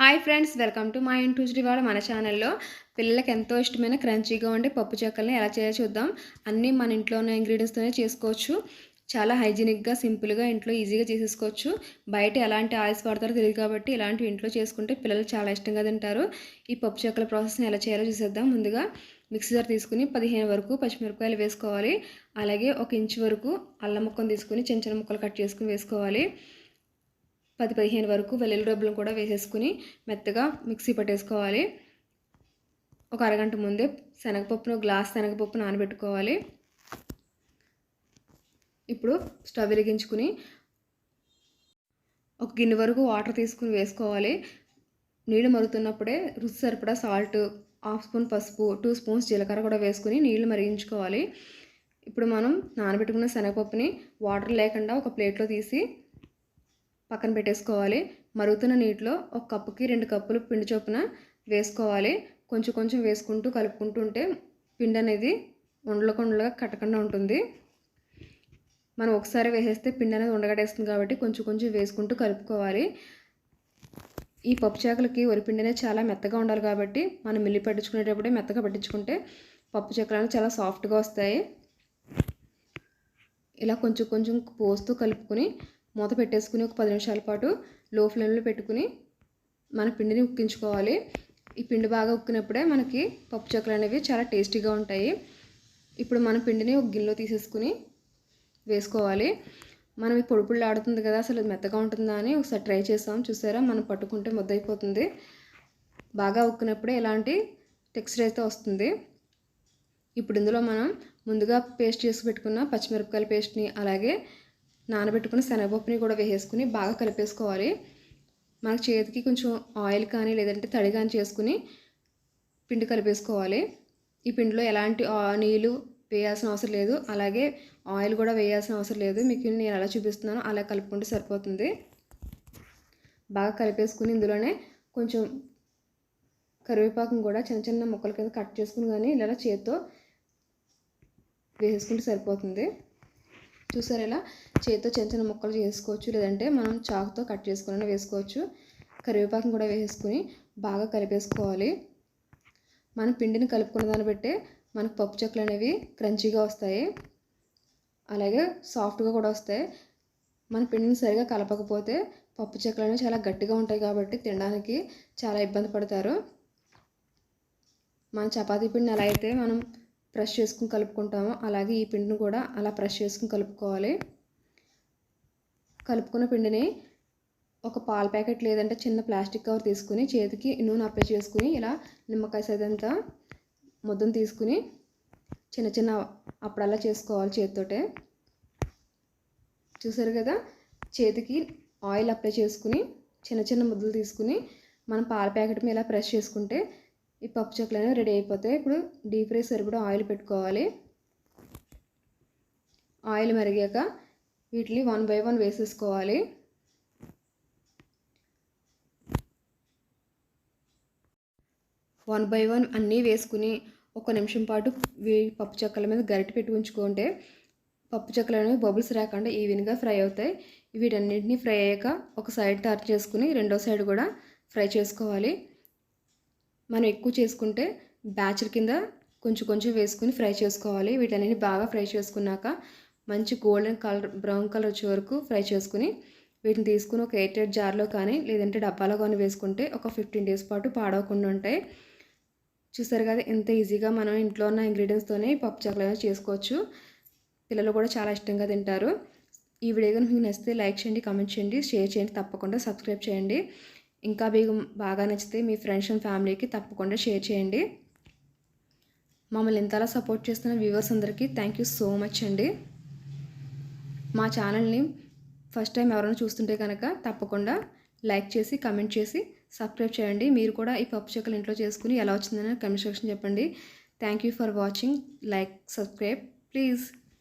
Hi friends welcome to మా ఇంటూజ్రీ వాళ్ళ మన ఛానల్లో పిల్లలకి ఎంతో ఇష్టమైన క్రంచీగా ఉండే పప్పు చెక్కల్ని ఎలా చేయాలో చూద్దాం. అన్నీ మన ఇంట్లో ఉన్న ఇంగ్రీడియంట్స్తోనే చేసుకోవచ్చు. చాలా హైజీనిక్గా సింపుల్గా ఇంట్లో ఈజీగా చేసేసుకోవచ్చు. బయట ఎలాంటి ఆయిల్స్ వాడతారో తెలియదు కాబట్టి ఇలాంటివి ఇంట్లో చేసుకుంటే పిల్లలు చాలా ఇష్టంగా తింటారు. ఈ పప్పు చెక్కల ప్రాసెస్ని ఎలా చేయాలో చూసేద్దాం. ముందుగా మిక్సీజర్ తీసుకుని పదిహేను వరకు పచ్చిమిరపకాయలు వేసుకోవాలి. అలాగే ఒక ఇంచు వరకు అల్లం ముక్కను తీసుకుని చిన్న చిన్న ముక్కలు కట్ చేసుకుని వేసుకోవాలి. పది పదిహేను వరకు వెల్లుల్లి రబ్బులను కూడా వేసేసుకుని మెత్తగా మిక్సీ పట్టేసుకోవాలి. ఒక అరగంట ముందే శనగపప్పును గ్లాస్ శనగపప్పు నానబెట్టుకోవాలి. ఇప్పుడు స్టవ్ వెలిగించుకుని ఒక గిన్నె వరకు వాటర్ తీసుకుని వేసుకోవాలి. నీళ్ళు మరుగుతున్నప్పుడే రుచి సరిపడా సాల్ట్ హాఫ్ స్పూన్ పసుపు టూ స్పూన్స్ జీలకర్ర కూడా వేసుకుని నీళ్ళు మరిగించుకోవాలి. ఇప్పుడు మనం నానబెట్టుకున్న శనగపప్పుని వాటర్ లేకుండా ఒక ప్లేట్లో తీసి పక్కన పెట్టేసుకోవాలి. మరుగుతున్న నీటిలో ఒక కప్పుకి రెండు కప్పులు పిండి చొప్పున వేసుకోవాలి. కొంచెం కొంచెం వేసుకుంటూ కలుపుకుంటూ ఉంటే పిండి అనేది ఉండలకొండలుగా కట్టకుండా ఉంటుంది. మనం ఒకసారి వేసేస్తే పిండి అనేది ఉండగడేస్తుంది కాబట్టి కొంచెం కొంచెం వేసుకుంటూ కలుపుకోవాలి. ఈ పప్పు చేకలకి వరిపిండి అనేది చాలా మెత్తగా ఉండాలి కాబట్టి మనం మిల్లి పట్టించుకునేటప్పుడే మెత్తగా పట్టించుకుంటే పప్పు చెక్కలు అనేవి చాలా సాఫ్ట్గా వస్తాయి. ఇలా కొంచెం కొంచెం పోస్తూ కలుపుకొని మూత పెట్టేసుకుని ఒక పది నిమిషాల పాటు లో ఫ్లేమ్లో పెట్టుకుని మన పిండిని ఉక్కించుకోవాలి. ఈ పిండి బాగా ఉక్కినప్పుడే మనకి పప్పు చెక్కలు అనేవి చాలా టేస్టీగా ఉంటాయి. ఇప్పుడు మన పిండిని ఒక గిన్నెలో తీసేసుకుని వేసుకోవాలి. మనం ఈ పొడి ఆడుతుంది కదా అసలు మెత్తగా ఉంటుందా అని ఒకసారి ట్రై చేస్తాం చూసారా? మనం పట్టుకుంటే ముద్దయిపోతుంది. బాగా ఉక్కినప్పుడే ఇలాంటి టెక్స్చర్ అయితే వస్తుంది. ఇప్పుడు ఇందులో మనం ముందుగా పేస్ట్ చేసి పెట్టుకున్న పచ్చిమిరపకాయల పేస్ట్ని అలాగే నానబెట్టుకుని శనగపప్పుని కూడా వేసేసుకుని బాగా కలిపేసుకోవాలి. మనకు చేతికి కొంచెం ఆయిల్ కానీ లేదంటే తడి కానీ చేసుకుని పిండి కలిపేసుకోవాలి. ఈ పిండిలో ఎలాంటి నీళ్ళు వేయాల్సిన అవసరం లేదు. అలాగే ఆయిల్ కూడా వేయాల్సిన అవసరం లేదు. మీకు నేను ఎలా చూపిస్తున్నానో అలా కలుపుకుంటే సరిపోతుంది. బాగా కలిపేసుకుని ఇందులోనే కొంచెం కరివేపాకును కూడా చిన్న చిన్న ముక్కల కింద కట్ చేసుకుని కానీ ఇలా చేతితో వేసేసుకుంటే సరిపోతుంది. చూసారు ఇలా? చేతితో చిన్న చిన్న ముక్కలు చేసుకోవచ్చు. లేదంటే మనం చాకుతో కట్ చేసుకుని వేసుకోవచ్చు. కరివేపాకును కూడా వేసుకుని బాగా కలిపేసుకోవాలి. మన పిండిని కలుపుకున్న దాన్ని బట్టే మనకు పప్పు చెక్కలు అనేవి క్రంచీగా వస్తాయి. అలాగే సాఫ్ట్గా కూడా వస్తాయి. మన పిండిని సరిగా కలపకపోతే పప్పు చెక్కలు అనేవి చాలా గట్టిగా ఉంటాయి కాబట్టి తినడానికి చాలా ఇబ్బంది పడతారు. మన చపాతీ పిండిని ఎలా అయితే మనం ప్రెస్ చేసుకుని కలుపుకుంటామో. అలాగే ఈ పిండిని కూడా అలా ప్రెస్ చేసుకుని కలుపుకోవాలి. కలుపుకున్న పిండిని ఒక పాల ప్యాకెట్ లేదంటే చిన్న ప్లాస్టిక్ కవర్ తీసుకుని చేతికి నూనె అప్లై చేసుకుని ఇలా నిమ్మకాయ సైదంతా ముద్దను తీసుకుని చిన్న చిన్న అప్పుడల్లా చేసుకోవాలి చేతితోటే. చూసారు కదా? చేతికి ఆయిల్ అప్లై చేసుకుని చిన్న చిన్న ముద్దలు తీసుకుని మనం పాల ప్యాకెట్ మీద ఇలా ప్రెస్ చేసుకుంటే ఈ పప్పు చెక్కలు అనేవి రెడీ అయిపోతాయి. ఇప్పుడు డీప్ ఫ్రై సరిపడా ఆయిల్ పెట్టుకోవాలి. ఆయిల్ మరిగాక వీటిని వన్ బై వన్ వేసేసుకోవాలి. వన్ బై వన్ అన్నీ వేసుకుని ఒక నిమిషం పాటు పప్పు చెక్కల మీద గరిటె పెట్టి ఉంచుకుంటే పప్పు చెక్కలు అనేవి బబుల్స్ రాకుండా ఈవెన్గా ఫ్రై అవుతాయి. వీటన్నింటినీ ఫ్రై అయ్యాక ఒక సైడ్ టర్న్ చేసుకుని రెండో సైడ్ కూడా ఫ్రై చేసుకోవాలి. మనం ఎక్కువ చేసుకుంటే బ్యాచర్ కింద కొంచెం కొంచెం వేసుకుని ఫ్రై చేసుకోవాలి. వీటన్నిటిని బాగా ఫ్రై చేసుకున్నాక మంచి గోల్డెన్ కలర్ బ్రౌన్ కలర్ వచ్చే వరకు ఫ్రై చేసుకుని వీటిని తీసుకుని ఒక ఎయిటెడ్ జార్లో కానీ లేదంటే డబ్బాలో కానీ వేసుకుంటే ఒక ఫిఫ్టీన్ డేస్ పాటు పాడవకుండా ఉంటాయి. చూసారు కదా ఎంత ఈజీగా మనం ఇంట్లో ఉన్న ఇంగ్రీడియంట్స్తోనే పప్పు చక్కలు చేసుకోవచ్చు. పిల్లలు కూడా చాలా ఇష్టంగా తింటారు. ఈ వీడియో కనుక మీకు నచ్చితే లైక్ చేయండి కామెంట్ చేయండి షేర్ చేయండి తప్పకుండా సబ్స్క్రైబ్ చేయండి. ఇంకా మీకు బాగా నచ్చితే మీ ఫ్రెండ్స్ అండ్ ఫ్యామిలీకి తప్పకుండా షేర్ చేయండి. మమ్మల్ని ఇంతలా సపోర్ట్ చేస్తున్న వ్యూవర్స్ అందరికీ థ్యాంక్ యూ సో మచ్ అండి. మా ఛానల్ని ఫస్ట్ టైం ఎవరైనా చూస్తుంటే కనుక తప్పకుండా లైక్ చేసి కమెంట్ చేసి సబ్స్క్రైబ్ చేయండి. మీరు కూడా ఈ పప్పు చెక్కలు ఇంట్లో చేసుకుని ఎలా వచ్చిందని కమెంట్ సెక్షన్ చెప్పండి. Thank you for watching like subscribe please